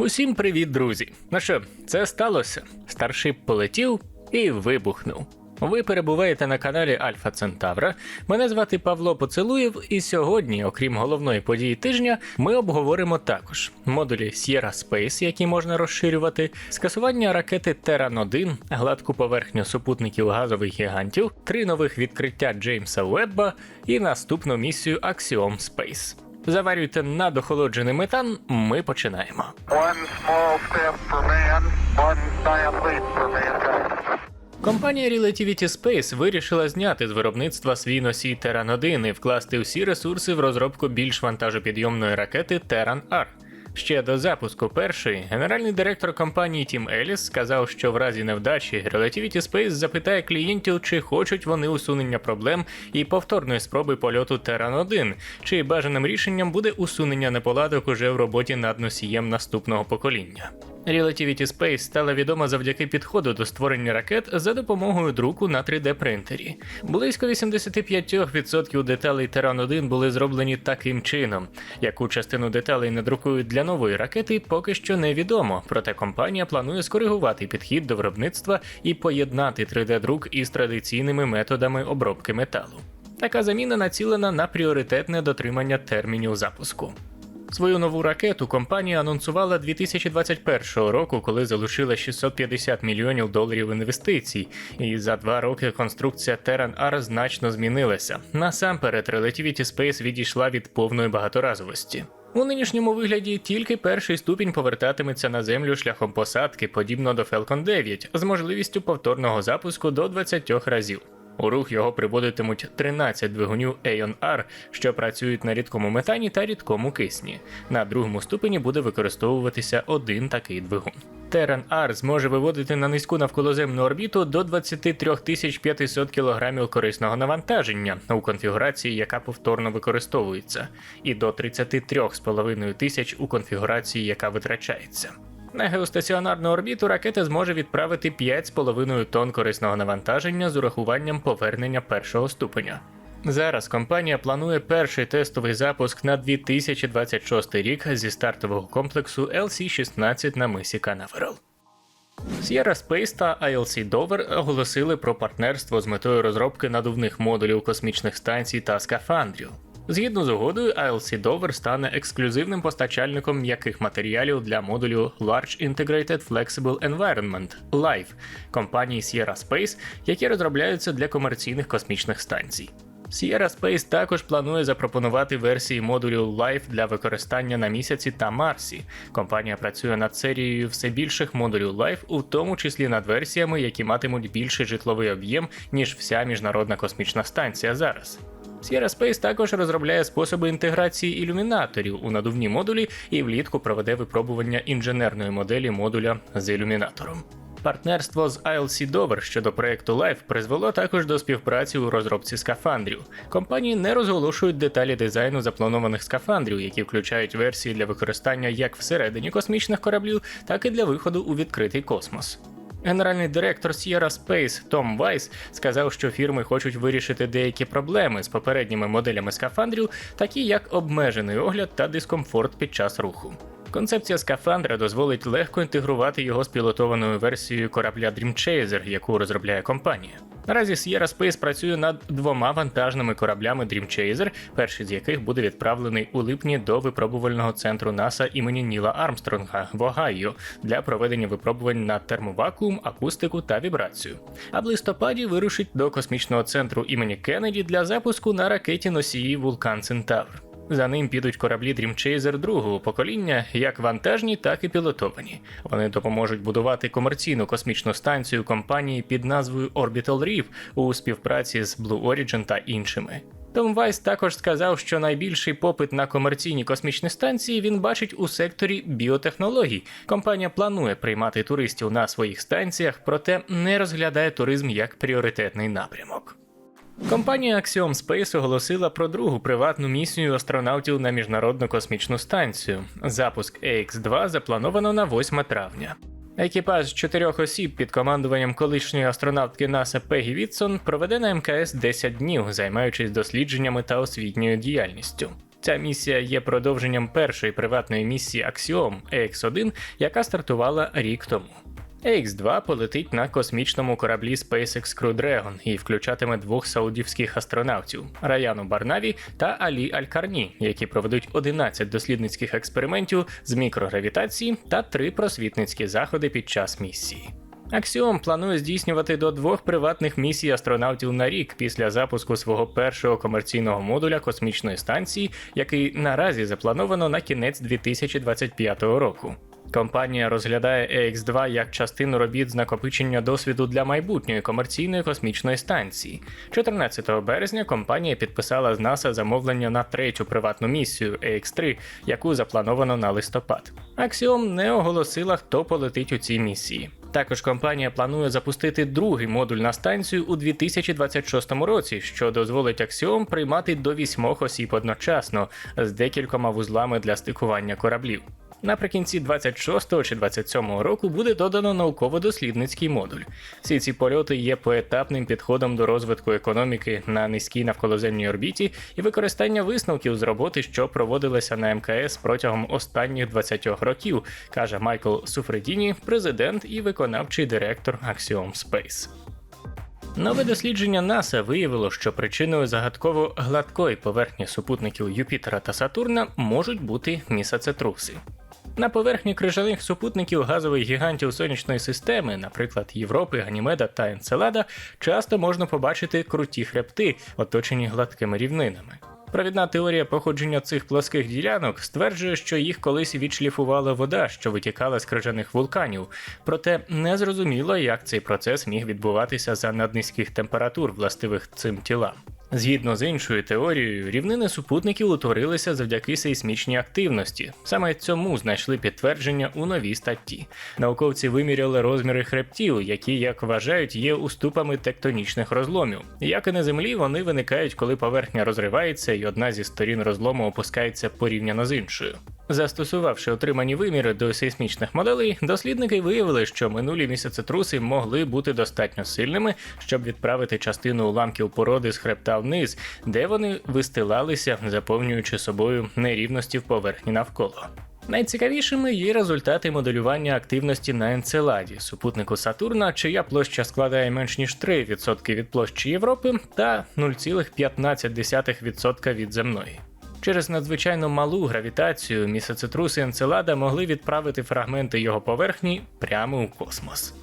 Усім привіт, друзі! Ну що, це сталося? Старшип полетів і вибухнув. Ви перебуваєте на каналі Альфа Центавра. Мене звати Павло Поцелуєв, і сьогодні, окрім головної події тижня, ми обговоримо також модулі Sierra Space, які можна розширювати, скасування ракети Terran 1, гладку поверхню супутників газових гігантів, три нових відкриття Джеймса Уебба і наступну місію Axiom Space. Заварюйте надохолоджений метан. Ми починаємо. One small step for man, one giant leap for mankind. Компанія Relativity Space вирішила зняти з виробництва свій носій Terran 1 і вкласти всі ресурси в розробку більш вантажопідйомної ракети Terran R. Ще до запуску першої генеральний директор компанії Тім Еліс сказав, що в разі невдачі Relativity Space запитає клієнтів, чи хочуть вони усунення проблем і повторної спроби польоту Terran 1, чи бажаним рішенням буде усунення неполадок уже в роботі над носієм наступного покоління. Relativity Space стала відома завдяки підходу до створення ракет за допомогою друку на 3D принтері. Близько 85% деталей Terran 1 були зроблені таким чином. Яку частину деталей надрукують для нової ракети, поки що невідомо. Проте компанія планує скоригувати підхід до виробництва і поєднати 3D-друк із традиційними методами обробки металу. Така заміна націлена на пріоритетне дотримання термінів запуску. Свою нову ракету компанія анонсувала 2021 року, коли залучила 650 мільйонів доларів інвестицій, і за два роки конструкція Terran R значно змінилася. Насамперед, Relativity Space відійшла від повної багаторазовості. У нинішньому вигляді тільки перший ступінь повертатиметься на землю шляхом посадки, подібно до Falcon 9, з можливістю повторного запуску до 20 разів. У рух його приводитимуть 13 двигунів Aeon R, що працюють на рідкому метані та рідкому кисні. На другому ступені буде використовуватися один такий двигун. Terran R зможе виводити на низьку навколоземну орбіту до 23 500 кг корисного навантаження у конфігурації, яка повторно використовується, і до 33,5 тисяч у конфігурації, яка витрачається. На геостаціонарну орбіту ракета зможе відправити 5,5 тонн корисного навантаження з урахуванням повернення першого ступеня. Зараз компанія планує перший тестовий запуск на 2026 рік зі стартового комплексу LC-16 на мисі Канаверал. Sierra Space та ILC Dover оголосили про партнерство з метою розробки надувних модулів космічних станцій та скафандрів. Згідно з угодою, ILC Dover стане ексклюзивним постачальником м'яких матеріалів для модулю Large Integrated Flexible Environment LIFE компанії Sierra Space, які розробляються для комерційних космічних станцій. Sierra Space також планує запропонувати версії модулю Life для використання на місяці та Марсі. Компанія працює над серією все більших модулів Life, у тому числі над версіями, які матимуть більший житловий об'єм, ніж вся міжнародна космічна станція зараз. Sierra Space також розробляє способи інтеграції ілюмінаторів у надувні модулі і влітку проведе випробування інженерної моделі модуля з ілюмінатором. Партнерство з ILC Dover щодо проекту Life призвело також до співпраці у розробці скафандрів. Компанії не розголошують деталі дизайну запланованих скафандрів, які включають версії для використання як всередині космічних кораблів, так і для виходу у відкритий космос. Генеральний директор Sierra Space Том Вайс сказав, що фірми хочуть вирішити деякі проблеми з попередніми моделями скафандрів, такі як обмежений огляд та дискомфорт під час руху. Концепція скафандра дозволить легко інтегрувати його з пілотованою версією корабля Dream Chaser, яку розробляє компанія. Наразі Sierra Space працює над двома вантажними кораблями Dream Chaser, перший з яких буде відправлений у липні до випробувального центру НАСА імені Ніла Армстронга в Огайо для проведення випробувань на термовакуум, акустику та вібрацію. А в листопаді вирушить до космічного центру імені Кеннеді для запуску на ракеті носії Вулкан Центавр. За ним підуть кораблі Dream Chaser другого покоління, як вантажні, так і пілотовані. Вони допоможуть будувати комерційну космічну станцію компанії під назвою Orbital Reef у співпраці з Blue Origin та іншими. Том Вайс також сказав, що найбільший попит на комерційні космічні станції він бачить у секторі біотехнологій. Компанія планує приймати туристів на своїх станціях, проте не розглядає туризм як пріоритетний напрямок. Компанія Axiom Space оголосила про другу приватну місію астронавтів на міжнародну космічну станцію. Запуск AX-2 заплановано на 8 травня. Екіпаж чотирьох осіб під командуванням колишньої астронавтки НАСА Пегі Вітсон проведе на МКС 10 днів, займаючись дослідженнями та освітньою діяльністю. Ця місія є продовженням першої приватної місії Axiom AX-1, яка стартувала рік тому. AX-2 полетить на космічному кораблі SpaceX Crew Dragon і включатиме двох саудівських астронавтів Раяну Барнаві та Алі Аль-Карні, які проведуть 11 дослідницьких експериментів з мікрогравітації та три просвітницькі заходи під час місії. Аксіом планує здійснювати до двох приватних місій астронавтів на рік після запуску свого першого комерційного модуля космічної станції, який наразі заплановано на кінець 2025 року. Компанія розглядає AX2 як частину робіт з накопичення досвіду для майбутньої комерційної космічної станції. 14 березня компанія підписала з НАСА замовлення на третю приватну місію AX3, яку заплановано на листопад. Axiom не оголосила, хто полетить у цій місії. Також компанія планує запустити другий модуль на станцію у 2026 році, що дозволить Axiom приймати до вісьмох осіб одночасно з декількома вузлами для стикування кораблів. Наприкінці 26 чи 27 року буде додано науково-дослідницький модуль. Всі ці польоти є поетапним підходом до розвитку економіки на низькій навколоземній орбіті і використання висновків з роботи, що проводилася на МКС протягом останніх 20 років, каже Майкл Суфредіні, президент і виконавчий директор Axiom Space. Нове дослідження НАСА виявило, що причиною загадково гладкої поверхні супутників Юпітера та Сатурна можуть бути місяцетруси. На поверхні крижаних супутників газових гігантів сонячної системи, наприклад, Європи, Ганімеда та Енцелада, часто можна побачити круті хребти, оточені гладкими рівнинами. Провідна теорія походження цих плоских ділянок стверджує, що їх колись відшліфувала вода, що витікала з крижаних вулканів, проте не зрозуміло, як цей процес міг відбуватися за наднизьких температур, властивих цим тілам. Згідно з іншою теорією, рівнини супутників утворилися завдяки сейсмічній активності. Саме цьому знайшли підтвердження у новій статті. Науковці виміряли розміри хребтів, які, як вважають, є уступами тектонічних розломів. Як і на землі, вони виникають, коли поверхня розривається і одна зі сторін розлому опускається порівняно з іншою. Застосувавши отримані виміри до сейсмічних моделей, дослідники виявили, що минулі місяцетруси могли бути достатньо сильними, щоб відправити частину уламків породи з хребта вниз, де вони вистилалися, заповнюючи собою нерівності в поверхні навколо. Найцікавішими є результати моделювання активності на Енцеладі, супутнику Сатурна, чия площа складає менш ніж 3% від площі Європи та 0,15% від земної. Через надзвичайно малу гравітацію місяцетруси Енцелада могли відправити фрагменти його поверхні прямо у космос.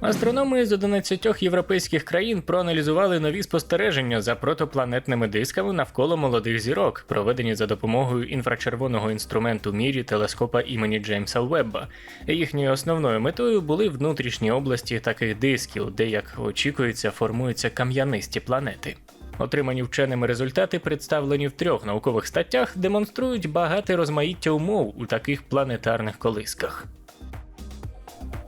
Астрономи з 11 європейських країн проаналізували нові спостереження за протопланетними дисками навколо молодих зірок, проведені за допомогою інфрачервоного інструменту мірі телескопа імені Джеймса Уебба. Їхньою основною метою були внутрішні області таких дисків, де, як очікується, формуються кам'янисті планети. Отримані вченими результати, представлені в трьох наукових статтях, демонструють багате розмаїття умов у таких планетарних колисках.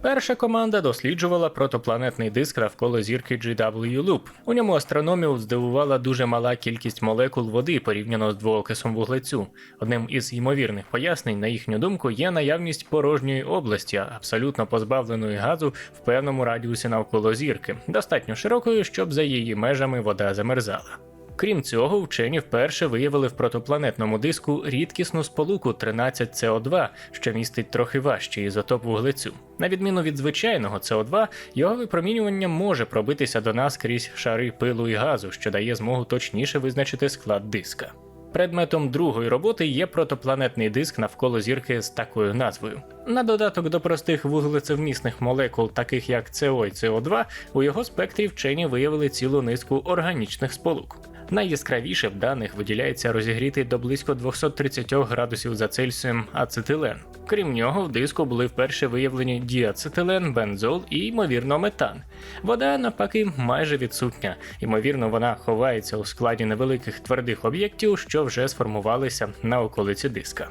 Перша команда досліджувала протопланетний диск навколо зірки GW Loop. У ньому астрономів здивувала дуже мала кількість молекул води порівняно з двоокисом вуглецю. Одним із ймовірних пояснень, на їхню думку, є наявність порожньої області, абсолютно позбавленої газу в певному радіусі навколо зірки, достатньо широкою, щоб за її межами вода замерзала. Крім цього, вчені вперше виявили в протопланетному диску рідкісну сполуку 13СО2, що містить трохи важчий ізотоп вуглецю. На відміну від звичайного СО2, його випромінювання може пробитися до нас крізь шари пилу і газу, що дає змогу точніше визначити склад диска. Предметом другої роботи є протопланетний диск навколо зірки з такою назвою. На додаток до простих вуглецевмісних молекул, таких як СО і СО2, у його спектрі вчені виявили цілу низку органічних сполук. Найяскравіше в даних виділяється розігрітий до близько 230 градусів за Цельсієм ацетилен. Крім нього, в диску були вперше виявлені діацетилен, бензол і, ймовірно, метан. Вода, навпаки, майже відсутня. Ймовірно, вона ховається у складі невеликих твердих об'єктів, що вже сформувалися на околиці диска.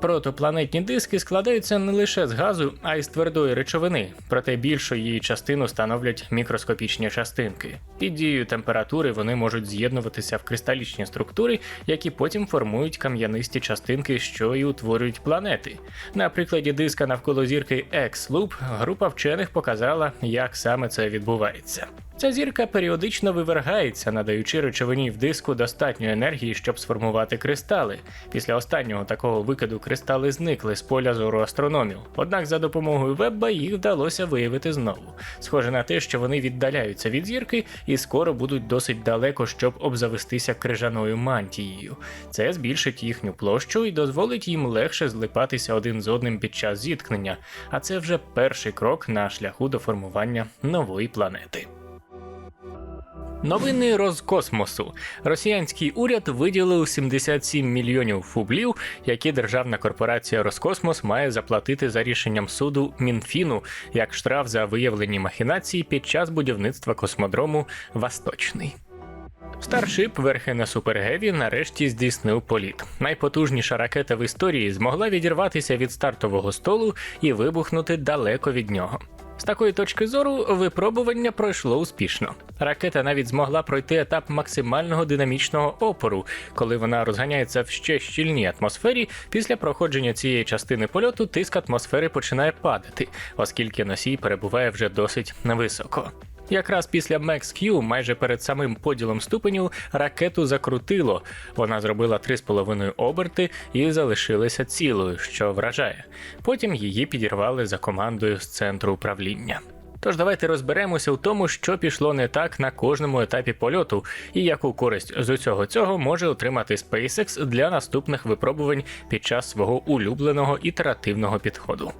Протопланетні диски складаються не лише з газу, а й з твердої речовини, проте більшу її частину становлять мікроскопічні частинки. Під дією температури вони можуть з'єднуватися в кристалічні структури, які потім формують кам'янисті частинки, що і утворюють планети. На прикладі диска навколо зірки X-Loop група вчених показала, як саме це відбувається. Ця зірка періодично вивергається, надаючи речовині в диску достатньо енергії, щоб сформувати кристали. Після останнього такого викиду кристали зникли з поля зору астрономів. Однак за допомогою Вебба їх вдалося виявити знову. Схоже на те, що вони віддаляються від зірки і скоро будуть досить далеко, щоб обзавестися крижаною мантією. Це збільшить їхню площу і дозволить їм легше злипатися один з одним під час зіткнення. А це вже перший крок на шляху до формування нової планети. Новини Роскосмосу. Росіянський уряд виділив 77 мільйонів фублів, які державна корпорація Роскосмос має заплатити за рішенням суду Мінфіну як штраф за виявлені махінації під час будівництва космодрому Восточний. Старшип верхи на Супергеві нарешті здійснив політ. Найпотужніша ракета в історії змогла відірватися від стартового столу і вибухнути далеко від нього. З такої точки зору випробування пройшло успішно. Ракета навіть змогла пройти етап максимального динамічного опору, коли вона розганяється в ще щільній атмосфері. Після проходження цієї частини польоту тиск атмосфери починає падати, оскільки носій перебуває вже досить високо. Якраз після Max Q, майже перед самим поділом ступеню, ракету закрутило. Вона зробила 3,5 оберти і залишилася цілою, що вражає. Потім її підірвали за командою з центру управління. Тож давайте розберемося у тому, що пішло не так на кожному етапі польоту, і яку користь з усього цього може отримати SpaceX для наступних випробувань під час свого улюбленого ітеративного підходу.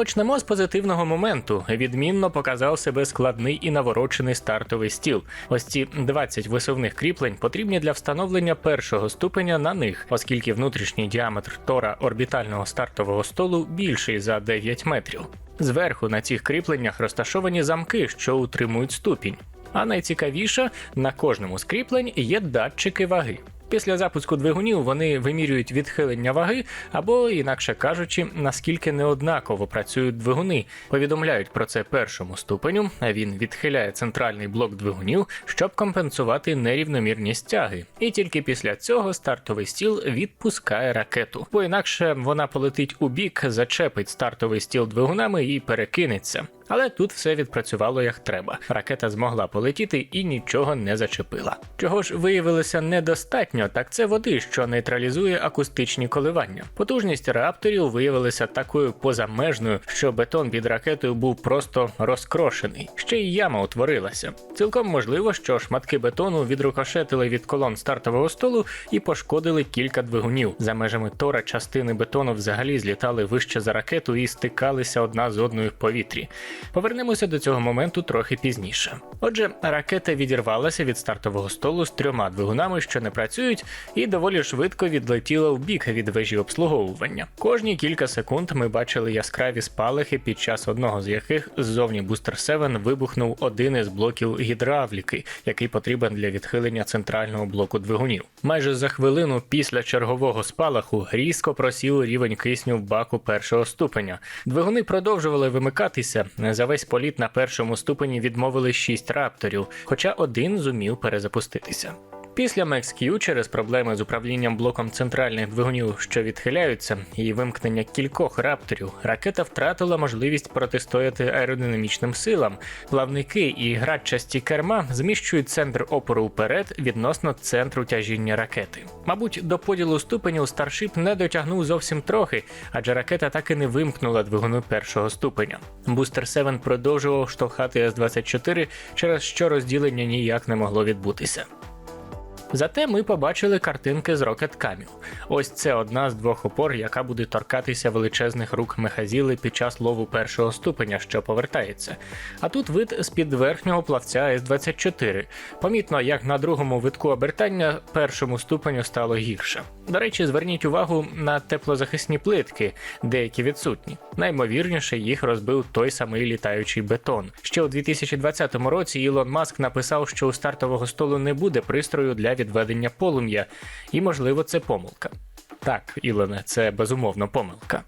Почнемо з позитивного моменту. Відмінно показав себе складний і наворочений стартовий стіл. Ось ці 20 висувних кріплень потрібні для встановлення першого ступеня на них, оскільки внутрішній діаметр тора орбітального стартового столу більший за 9 метрів. Зверху на цих кріпленнях розташовані замки, що утримують ступінь. А найцікавіше, на кожному з кріплень є датчики ваги. Після запуску двигунів вони вимірюють відхилення ваги, або, інакше кажучи, наскільки неоднаково працюють двигуни. Повідомляють про це першому ступеню, а він відхиляє центральний блок двигунів, щоб компенсувати нерівномірність тяги. І тільки після цього стартовий стіл відпускає ракету, бо інакше вона полетить у бік, зачепить стартовий стіл двигунами і перекинеться. Але тут все відпрацювало як треба. Ракета змогла полетіти і нічого не зачепила. Чого ж виявилося недостатньо, так це води, що нейтралізує акустичні коливання. Потужність реакторів виявилася такою позамежною, що бетон під ракетою був просто розкрошений. Ще й яма утворилася. Цілком можливо, що шматки бетону відрукошетили від колон стартового столу і пошкодили кілька двигунів. За межами тора частини бетону взагалі злітали вище за ракету і стикалися одна з одною в повітрі. Повернемося до цього моменту трохи пізніше. Отже, ракета відірвалася від стартового столу з трьома двигунами, що не працюють, і доволі швидко відлетіла в бік від вежі обслуговування. Кожні кілька секунд ми бачили яскраві спалахи, під час одного з яких ззовні Booster 7 вибухнув один із блоків гідравліки, який потрібен для відхилення центрального блоку двигунів. Майже за хвилину після чергового спалаху різко просів рівень кисню в баку першого ступеня. Двигуни продовжували вимикатися. За весь політ на першому ступені відмовили 6 рапторів, хоча один зумів перезапуститися. Після Max Q через проблеми з управлінням блоком центральних двигунів, що відхиляються, і вимкнення кількох рапторів, ракета втратила можливість протистояти аеродинамічним силам. Плавники і градчасті керма зміщують центр опору вперед відносно центру тяжіння ракети. Мабуть, до поділу ступенів Старшип не дотягнув зовсім трохи, адже ракета так і не вимкнула двигуни першого ступеня. Бустер 7 продовжував штовхати С-24, через що розділення ніяк не могло відбутися. Зате ми побачили картинки з рокеткамів. Ось це одна з двох опор, яка буде торкатися величезних рук мехазіли під час лову першого ступеня, що повертається. А тут вид з-під верхнього плавця С-24. Помітно, як на другому витку обертання першому ступеню стало гірше. До речі, зверніть увагу на теплозахисні плитки, деякі відсутні. Наймовірніше їх розбив той самий літаючий бетон. Ще у 2020 році Ілон Маск написав, що у стартового столу не буде пристрою для відведення полум'я, і можливо це помилка. Так, Ілоне, це безумовно помилка.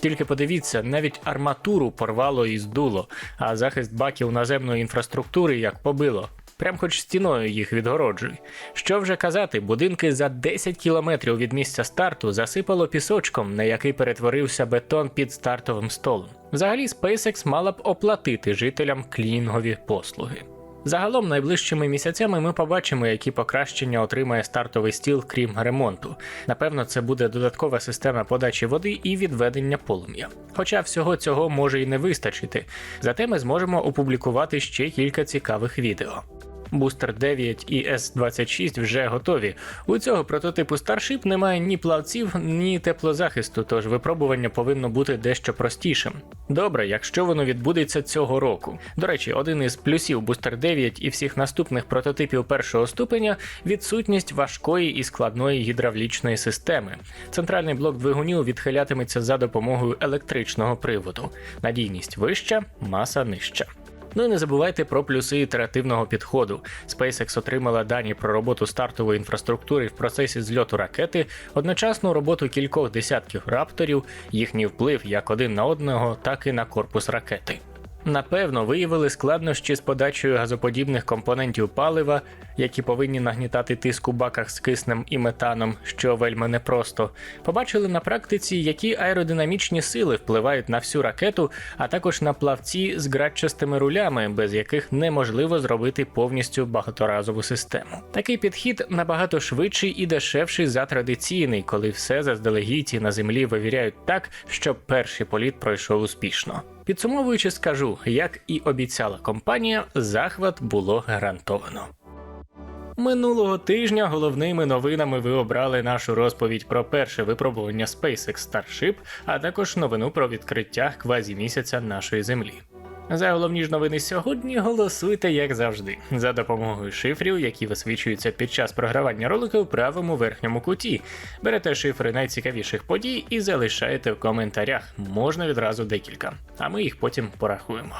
Тільки подивіться, навіть арматуру порвало і здуло, а захист баків наземної інфраструктури як побило. Прям хоч стіною їх відгороджуй. Що вже казати, будинки за 10 кілометрів від місця старту засипало пісочком, на який перетворився бетон під стартовим столом. Взагалі, SpaceX мала б оплатити жителям клінінгові послуги. Загалом найближчими місяцями ми побачимо, які покращення отримає стартовий стіл, крім ремонту. Напевно, це буде додаткова система подачі води і відведення полум'я. Хоча всього цього може і не вистачити, зате ми зможемо опублікувати ще кілька цікавих відео. Бустер 9 і С-26 вже готові. У цього прототипу Starship немає ні плавців, ні теплозахисту, тож випробування повинно бути дещо простішим. Добре, якщо воно відбудеться цього року. До речі, один із плюсів Бустер 9 і всіх наступних прототипів першого ступеня відсутність важкої і складної гідравлічної системи. Центральний блок двигунів відхилятиметься за допомогою електричного приводу. Надійність вища, маса нижча. Ну і не забувайте про плюси ітеративного підходу. SpaceX отримала дані про роботу стартової інфраструктури в процесі зльоту ракети, одночасну роботу кількох десятків рапторів, їхній вплив як один на одного, так і на корпус ракети. Напевно, виявили складнощі з подачею газоподібних компонентів палива, які повинні нагнітати тиск у баках з киснем і метаном, що вельми непросто. Побачили на практиці, які аеродинамічні сили впливають на всю ракету, а також на плавці з ґратчастими рулями, без яких неможливо зробити повністю багаторазову систему. Такий підхід набагато швидший і дешевший за традиційний, коли все заздалегідь на землі вивіряють так, щоб перший політ пройшов успішно. Підсумовуючи, скажу, як і обіцяла компанія, захват було гарантовано. Минулого тижня головними новинами ви обрали нашу розповідь про перше випробування SpaceX Starship, а також новину про відкриття квазімісяця нашої землі. За головні ж новини сьогодні голосуйте, як завжди, за допомогою шифрів, які висвічуються під час програвання ролика в правому верхньому куті. Берете шифри найцікавіших подій і залишаєте в коментарях. Можна відразу декілька, а ми їх потім порахуємо.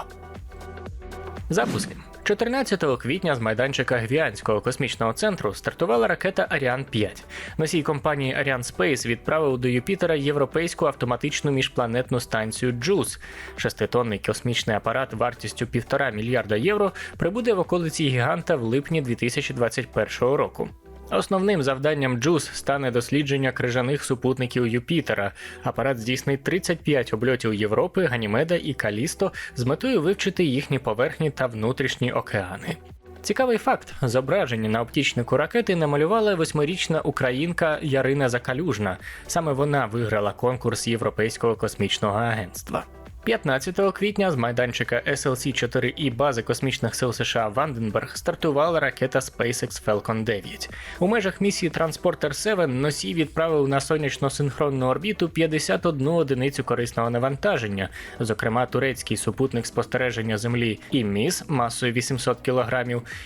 Запуски. 14 квітня з майданчика Гвіанського космічного центру стартувала ракета Аріан 5. Носій компанії Ariane Space відправив до Юпітера європейську автоматичну міжпланетну станцію JUICE. Шеститонний космічний апарат вартістю 1,5 мільярда євро прибуде в околиці гіганта в липні 2021 року. Основним завданням JUICE стане дослідження крижаних супутників Юпітера. Апарат здійснить 35 обльотів Європи, Ганімеда і Калісто з метою вивчити їхні поверхні та внутрішні океани. Цікавий факт: зображення на оптічнику ракети намалювала восьмирічна українка Ярина Закалюжна. Саме вона виграла конкурс Європейського космічного агентства. 15 квітня з майданчика SLC-4 і бази космічних сил США Ванденберг стартувала ракета SpaceX Falcon 9. У межах місії Transporter 7 носій відправив на сонячно-синхронну орбіту 51 одиницю корисного навантаження, зокрема турецький супутник спостереження Землі ІМІС масою 800 кг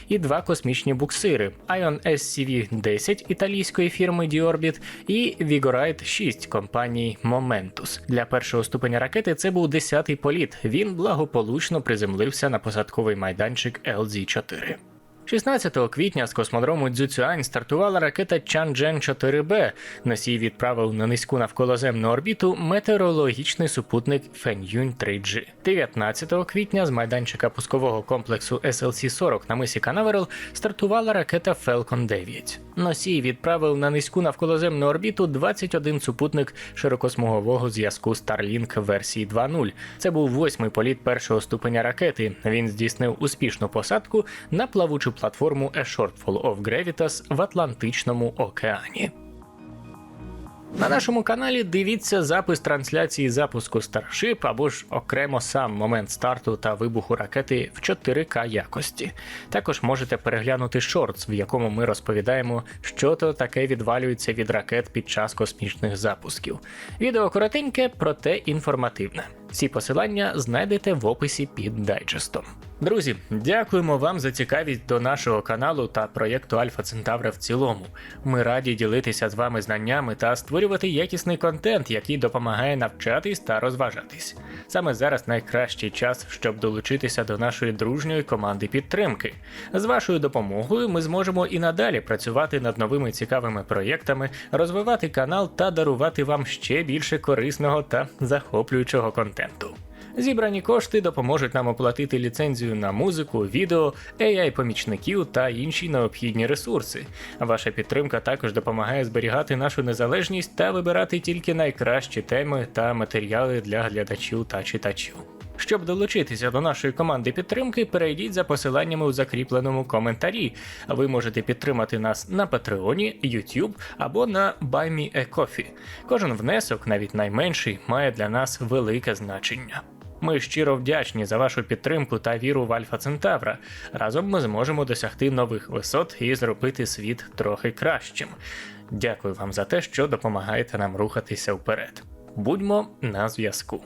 і два космічні буксири Ion SCV-10 італійської фірми Diorbit і Vigoride 6 компанії Momentus. Для першого ступеня ракети це був 10-й політ. Він благополучно приземлився на посадковий майданчик LZ-4. 16 квітня з космодрому Цзюцюань стартувала ракета Чанчжен 4Б. Носій відправив на низьку навколоземну орбіту метеорологічний супутник Фен'юнь 3G. 19 квітня з майданчика пускового комплексу SLC-40 на мисі Канаверал стартувала ракета Falcon 9. Носій відправив на низьку навколоземну орбіту 21 супутник широкосмугового зв'язку Starlink версії 2.0. Це був восьмий політ першого ступеня ракети. Він здійснив успішну посадку на плавучу платформу A Shortfall of Gravitas в Атлантичному океані. На нашому каналі дивіться запис трансляції запуску Starship або ж окремо сам момент старту та вибуху ракети в 4К якості. Також можете переглянути шортс, в якому ми розповідаємо, що то таке відвалюється від ракет під час космічних запусків. Відео коротеньке, проте інформативне. Всі посилання знайдете в описі під дайджестом. Друзі, дякуємо вам за цікавість до нашого каналу та проєкту Альфа Центавра в цілому. Ми раді ділитися з вами знаннями та створювати якісний контент, який допомагає навчатись та розважатись. Саме зараз найкращий час, щоб долучитися до нашої дружньої команди підтримки. З вашою допомогою ми зможемо і надалі працювати над новими цікавими проєктами, розвивати канал та дарувати вам ще більше корисного та захоплюючого контенту. Зібрані кошти допоможуть нам оплатити ліцензію на музику, відео, AI-помічників та інші необхідні ресурси. Ваша підтримка також допомагає зберігати нашу незалежність та вибирати тільки найкращі теми та матеріали для глядачів та читачів. Щоб долучитися до нашої команди підтримки, перейдіть за посиланнями у закріпленому коментарі. Ви можете підтримати нас на Патреоні, YouTube або на BuyMeACoffee. Кожен внесок, навіть найменший, має для нас велике значення. Ми щиро вдячні за вашу підтримку та віру в Альфа Центавра. Разом ми зможемо досягти нових висот і зробити світ трохи кращим. Дякую вам за те, що допомагаєте нам рухатися вперед. Будьмо на зв'язку.